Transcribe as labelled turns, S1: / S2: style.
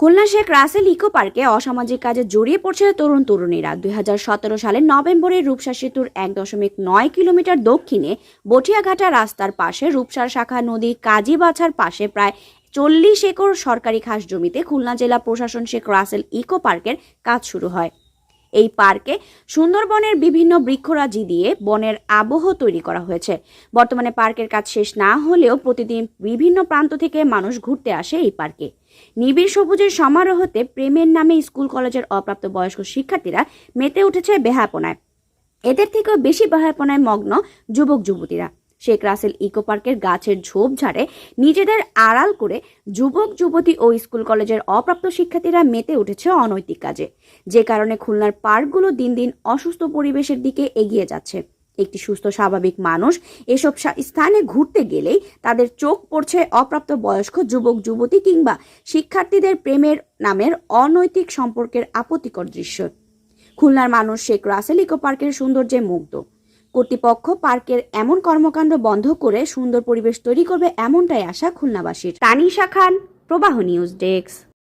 S1: Khulna Sheikh Rasel eco পার্কে অসামাজিক কাজে জড়িয়ে পড়ছে তরুণ তরুণীরা। দু হাজার সতেরো সালের নভেম্বরে রূপসা সেতুর এক দশমিক নয় কিলোমিটার দক্ষিণে বটিয়াঘাটা রাস্তার পাশে রূপসার শাখা নদী কাজী বাছার পাশে প্রায় চল্লিশ একর সরকারি খাস জমিতে খুলনা জেলা প্রশাসন শেখ রাসেল ইকো পার্কের কাজ শুরু হয়। এই পার্কে সুন্দরবনের বিভিন্ন বৃক্ষরাজি দিয়ে বনের আবহ তৈরি করা হয়েছে। বর্তমানে পার্কের কাজ শেষ না হলেও প্রতিদিন বিভিন্ন প্রান্ত থেকে মানুষ ঘুরতে আসে এই পার্কে। নিবিড় সবুজের সমারোহতে প্রেমের নামে স্কুল কলেজের অপ্রাপ্ত বয়স্ক শিক্ষার্থীরা মেতে উঠেছে বেহাপনায় এদের থেকেও বেশি বেহাপনায় মগ্ন যুবক যুবতীরা শেখ রাসেল ইকো পার্কের গাছের ঝোপঝাড়ে নিজেদের আড়াল করে যুবক, যুবতী ও স্কুল কলেজের অপ্রাপ্ত শিক্ষার্থীরা মেতে উঠেছে অনৈতিক কাজে। যে কারণে খুলনার পার্কগুলো দিন দিন অসুস্থ পরিবেশের দিকে এগিয়ে যাচ্ছে। একটি সুস্থ, স্বাভাবিক মানুষ এসব স্থানে ঘুরতে গেলেই তাদের চোখ পড়ছে অপ্রাপ্ত বয়স্ক যুবক, যুবতী কিংবা শিক্ষার্থীদের প্রেমের নামের অনৈতিক সম্পর্কের আপত্তিকর দৃশ্য। খুলনার মানুষ শেখ রাসেল ইকো পার্কের সৌন্দর্যে মুগ্ধ। কর্তৃপক্ষ পার্কের এমন কর্মকাণ্ড বন্ধ করে সুন্দর পরিবেশ তৈরি করবে এমনটাই আশা খুলনাবাসীর। তানিশা খান, প্রবাহ নিউজ ডেস্ক।